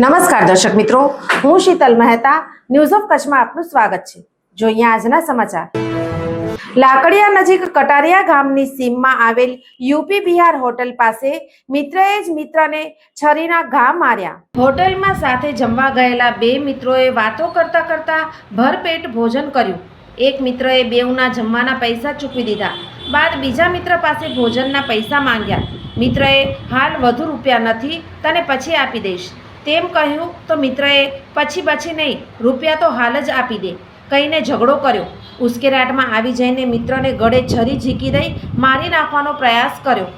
નમસ્કાર દર્શક મિત્રો, હું શીતલ મહેતા ન્યૂઝ ઓફ કચ્છમાં આપનું સ્વાગત છે. જોઈએ આજના સમાચાર. લાકડિયા નજીક કટારિયા ગામની સીમમાં આવેલ યુપી બિહાર હોટલ પાસે મિત્રએ જ મિત્રને છરીના ઘા માર્યા. હોટલમાં સાથે જમવા ગયેલા બે મિત્રોએ વાતો કરતા કરતા ભરપેટ ભોજન કર્યું. એક મિત્રએ બેઉના જમવાના પૈસા ચૂકવી દીધા. બાદ બીજા મિત્ર પાસે ભોજનના પૈસા માંગ્યા. મિત્રએ, હાલ વધુ રૂપિયા નથી, તને પછી આપી દઈશ. તેમ કહ્યું તો મિત્રએ, પછી પછી નહીં, રૂપિયા તો હાલ જ આપી દે. કહીને ઝઘડો કર્યો. ઉશ્કેરાટમાં આવી જઈને મિત્રને ગળે છરી ઝીકી દઈ મારી નાખવાનો પ્રયાસ કર્યો.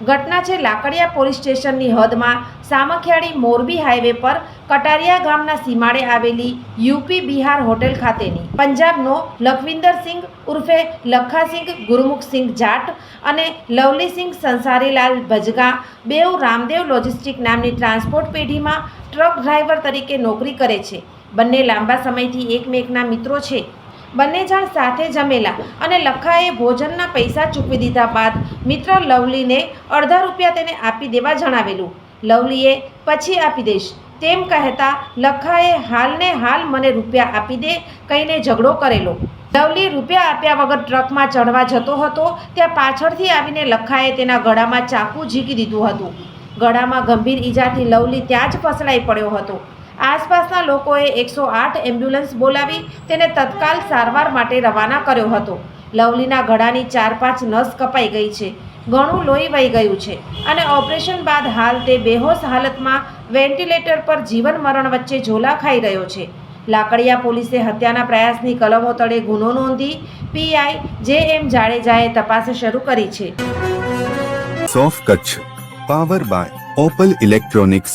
ઘટના છે લાકડિયા પોલીસ સ્ટેશનની હદમાં સામખિયાળી મોરબી હાઈવે પર કટારિયા ગામના સીમાડે આવેલી યુપી બિહાર હોટેલ ખાતેની. પંજાબનો લખવિંદરસિંહ ઉર્ફે લખાસિંહ ગુરુમુખસિંહ જાટ અને લવલીસિંહ સંસારીલાલ ભજગા બેઉ રામદેવ લોજિસ્ટિક નામની ટ્રાન્સપોર્ટ પેઢીમાં ટ્રક ડ્રાઈવર તરીકે નોકરી કરે છે. બંને લાંબા સમયથી એકમેકના મિત્રો છે. બંને જણ સાથે જમેલા અને લખાએ ભોજનના પૈસા ચૂકવી દીધા બાદ મિત્ર લવલીને અડધા રૂપિયા તેને આપી દેવા જણાવેલું. લવલીએ, પછી આપી દઈશ. તેમ કહેતા લખાએ, હાલને હાલ મને રૂપિયા આપી દે, કહીને ઝઘડો કરેલો. લવલી રૂપિયા આપ્યા વગર ટ્રકમાં ચડવા જતો હતો, ત્યાં પાછળથી આવીને લખાએ તેના ગળામાં ચાકુ ઝીકી દીધું હતું. ગળામાં ગંભીર ઈજાથી લવલી ત્યાં જ ફસડાઈ પડ્યો હતો. આસપાસના લોકોએ એકસો આઠ એમ્બ્યુલન્સ બોલાવી તેને તત્કાલ સારવાર માટે રવાના કર્યો હતો. લવલીના ગળાની ચાર પાંચ નસ કપાઈ ગઈ છે. ઘણું લોહી વહી ગયું છે અને ઓપરેશન બાદ હાલ તે બેહોશ હાલતમાં વેન્ટિલેટર પર જીવન મરણ વચ્ચે ઝોલા ખાઈ રહ્યો છે. લાકડિયા પોલીસે હત્યાના પ્રયાસની કલમો તળે ગુનો નોંધી પીઆઈ જે એમ જાડેજાએ તપાસ શરૂ કરી છે. સોફ Kutch, power by Opal electronics